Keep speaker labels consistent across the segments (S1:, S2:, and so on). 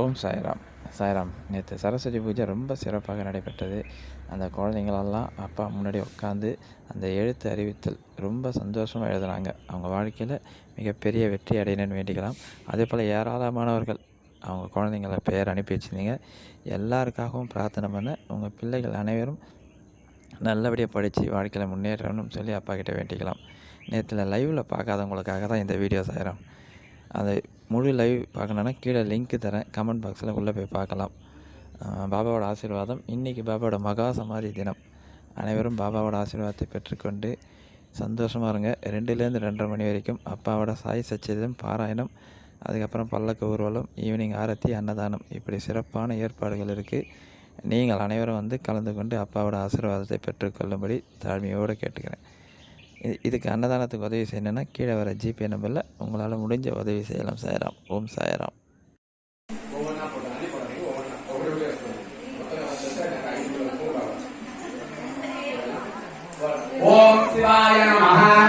S1: ஓம் சாய்ராம். சாய்ராம். நேற்று சரஸ்வதி பூஜை ரொம்ப சிறப்பாக நடைபெற்றது. அந்த குழந்தைங்களெல்லாம் அப்பா முன்னாடி உட்காந்து அந்த எழுத்து அறிவித்தல் ரொம்ப சந்தோஷமாக எழுதுனாங்க. அவங்க வாழ்க்கையில் மிகப்பெரிய வெற்றி அடையணும்னு வேண்டிக்கலாம். அதே போல் ஏராளமானவர்கள் அவங்க குழந்தைங்கள பெயர் அனுப்பி வச்சுருந்தீங்க. எல்லாருக்காகவும் பிரார்த்தனை பண்ண உங்கள் பிள்ளைகள் அனைவரும் நல்லபடியாக படித்து வாழ்க்கையில் முன்னேறணும்னு சொல்லி அப்பா கிட்ட வேண்டிக்கலாம். நேற்று லைவில் பார்க்காதவங்களுக்காக தான் இந்த வீடியோ சாயிரம். அது முழு லைவ் பார்க்கணுன்னா கீழே லிங்க் தரேன். கமெண்ட் பாக்ஸில் உள்ளே போய் பார்க்கலாம். பாபாவோட ஆசீர்வாதம். இன்றைக்கி பாபாவோட மகா சமாதி தினம். அனைவரும் பாபாவோட ஆசீர்வாதத்தை பெற்றுக்கொண்டு சந்தோஷமாக இருங்க. ரெண்டுலேருந்து ரெண்டரை மணி வரைக்கும் அப்பாவோட சாய் சச்சிதம் பாராயணம் அதுக்கப்புறம் பல்லக்கு ஊர்வலம் ஈவினிங் ஆரத்தி அன்னதானம். இப்படி சிறப்பான ஏற்பாடுகள் இருக்குது நீங்கள் அனைவரும் வந்து கலந்து கொண்டு அப்பாவோட ஆசீர்வாதத்தை பெற்றுக்கொள்ளும்படி தாழ்மையோடு கேட்டுக்கிறேன். இது இதுக்கு அன்னதானத்துக்கு உதவி செய்யணுன்னா கீழே வர ஜிபே நம்பரில் உங்களால் முடிஞ்ச உதவி செய்யலாம் சாயராம். ஓம் சாயராம்.
S2: ஓம் சிவாய அள்ளி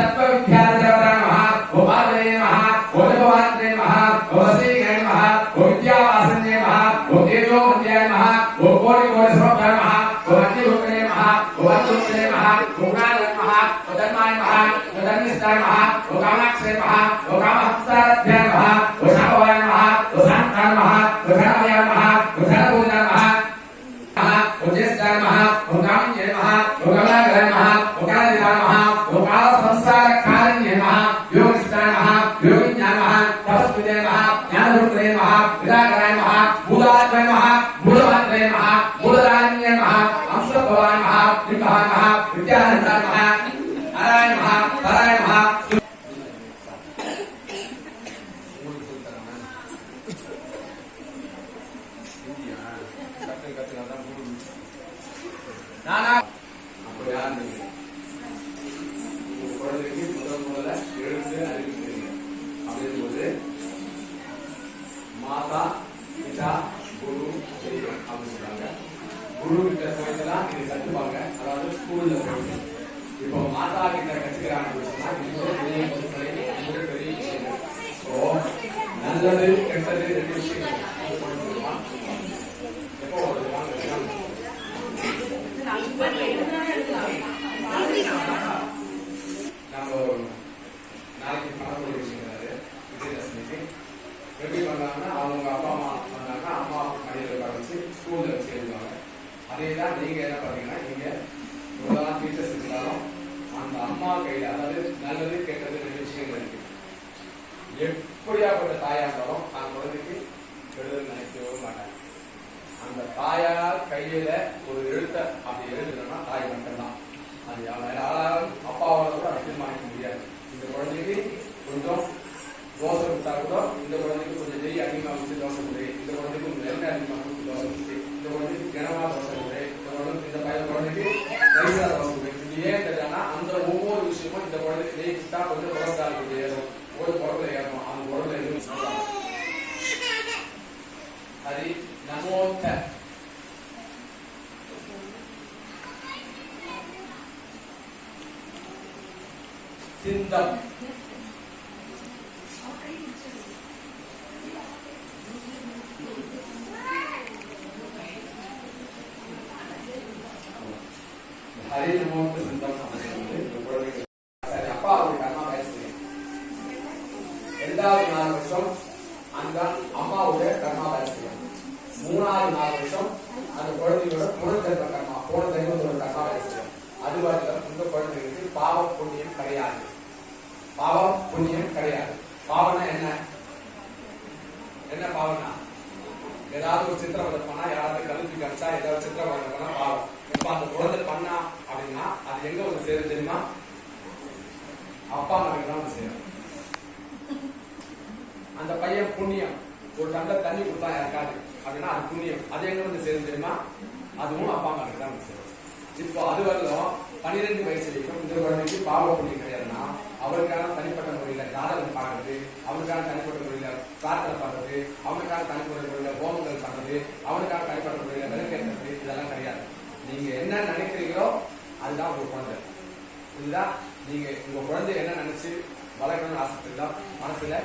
S2: सत्व विख्यात देवता नमः गोपालय नमः भोले भगवान ने नमः गोसी गण नमः गोविद्यावासन ने नमः गोदेलो विद्या नमः गोपोरि गोरे सब नमः गोवती रूप ने नमः गोवती रूप ने नमः गोगुणा नमः गोधर्माय नमः गोधर्मिष्ठाय नमः गोकामाक्ष नमः गोकामहस्तारभ्य नमः गोशाभवाय नमः गोशांताय नमः गोधर्माय नमः गोधर्भूताय விநாயகராய மகா பூதாத்மய மகா மூலவாத்மய மகா மூலராஜ்ய மகா அம்சபவான் மகா விம்பா மகா வித்யானந்தா மகா நாராயண மகா பராய மகா நானா அப்படி யாரும் குழந்தைங்க குரு கிட்ட போயிட்டு தான் இது கத்துப்பாங்க அதாவது ஸ்கூல்ல போயிட்டு இப்போ மாதா கிட்ட கத்துக்கிறாங்க பெரிய பெரிய விஷயம் நல்லது கெட்டது ரெண்டு விஷயம் அம்மா கையில அதாவது நல்லது கெட்டது ரெண்டு விஷயங்கள் இருக்கு. எப்படியாப்பட்ட தாயா இருந்தாலும் அந்த குழந்தைக்கு எழுதுன்னு நினைக்கவே மாட்டாங்க. அந்த தாயார் கையில ஒரு எழுத்த அப்படி எழுதுனா தாய் மட்டும்தான். அது யாராலும் அப்பாவோட கூட அப்படி வாங்கிக்க முடியாது. இந்த குழந்தைக்கு கொஞ்சம் தோசை விட்டா கூட இந்த குழந்தைக்கு கொஞ்சம் நெய் அதிகமாக வச்சு தோசை கொடு இந்த குழந்தைக்கு கொஞ்சம் எண்ணெய் அதிகமாக வச்சு தோசை கொடு இந்த குழந்தைக்கு கிணமா தோசை கொடு இந்த குழந்தை இந்த பையன் குழந்தைக்கு நைசா தோசை கொடு இது ஏன் தெரியலன்னா அந்த ஒவ்வொரு விஷயமும் இந்த குழந்தைக்கு நெய் கொடுத்தா கொஞ்சம் குழந்தை கொஞ்சம் ஏறும் ஒரு குழந்தை ஏறணும் அந்த குழந்தை எதுவும் சொல்லலாம் ஹரி நமோத்த சிந்தம் ஹரி நமோத்த சிந்தம் அந்த அம்மாவுடைய கர்மா மூணாவது நாலு வருஷம் அந்த குழந்தையோட புனர்ஜென்ம கர்மா போன ஜென்மத்தோட கர்மா பேசுறேன் அது வரைக்கும் இந்த குழந்தைகளுக்கு பாவ புண்ணியம் கிடையாது. பாவம் புண்ணியம் கிடையாது. பாவம்னா என்ன? என்ன பாவம்னா? ஏதாவது ஒரு சித்திரவதை பண்ணா யாராவது கல்வி கிடைச்சா ஏதாவது சித்திரவதை பண்ணா பாவம். இப்ப அந்த குழந்தை பண்ணா அப்படின்னா அது எங்க வந்து சேரும் தெரியுமா அப்பா அம்மா தான் வந்து சேரும் அந்த பையன் புண்ணியம் ஒரு தண்ணி கொடுத்தா யாருக்காது அப்படின்னா அது புண்ணியம். அது எங்க வந்து சேரும் தெரியுமா? அதுவும் அப்பா அம்மாவுக்கு தான் வந்து சேரும். இப்போ அது வரலும் பன்னிரெண்டு வயசு வரைக்கும் இந்த குழந்தைக்கு பாவ புண்ணியம் கிடையாதுன்னா அவருக்கான தனிப்பட்ட முறையில ஜாதகம் பார்க்கறது அவருக்கான தனிப்பட்ட முறையில பிரார்த்தனை பண்றது அவனுக்கான தனிப்பட்ட முறையில ஹோமங்கள் பண்றது அவனுக்கான தனிப்பட்ட முறையில விளக்கேற்றது இதெல்லாம் கிடையாது. நீங்க என்ன நினைக்கிறீங்களோ அதுதான் உங்க குழந்தை. இதுதான் நீங்க உங்க குழந்தை என்ன நினைச்சு வளர்க்கணும்னு ஆசைப்படுறீங்களோ மனசுல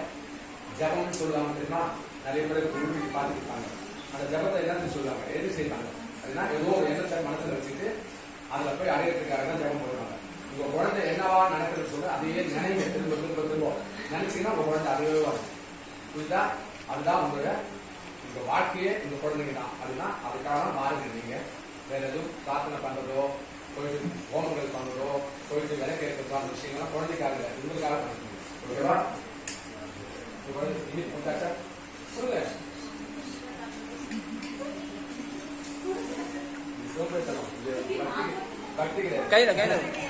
S2: ஜபம்னு சொல்லுவாங்க தெரியுமா? நிறைய பேர் குருவி பார்த்துருப்பாங்க அந்த ஜபத்தை என்னன்னு சொல்லுவாங்க. எது செய்வாங்க? அதனால் ஏதோ ஒரு எண்ணத்தை மனசுல வச்சுட்டு அதுல போய் அடையிறதுக்காக தான் ஜபம் பண்ணுவாங்க. உங்க குழந்தை என்னவா நடக்கிறது சொல்ல அதையே நினைவு திரும்ப திரும்ப திரும்ப. நினைச்சீங்கன்னா உங்க குழந்தை அதுவே வரும். புரியுதா? அதுதான் உங்களோட உங்க வாழ்க்கையே உங்க குழந்தைங்க தான். அதுதான் அதுக்காக தான் மாறுங்க நீங்க. வேற எதுவும் பிரார்த்தனை பண்றதோ போயிட்டு ஹோமங்கள் பண்றதோ போயிட்டு விலை கேட்கறதோ அந்த விஷயங்கள்லாம் குழந்தைக்காக இல்லை உங்களுக்காக பண்ணுங்க ஓகேவா? உங்க குழந்தை இது சோம்பேறித்தனம். இது பக்தி-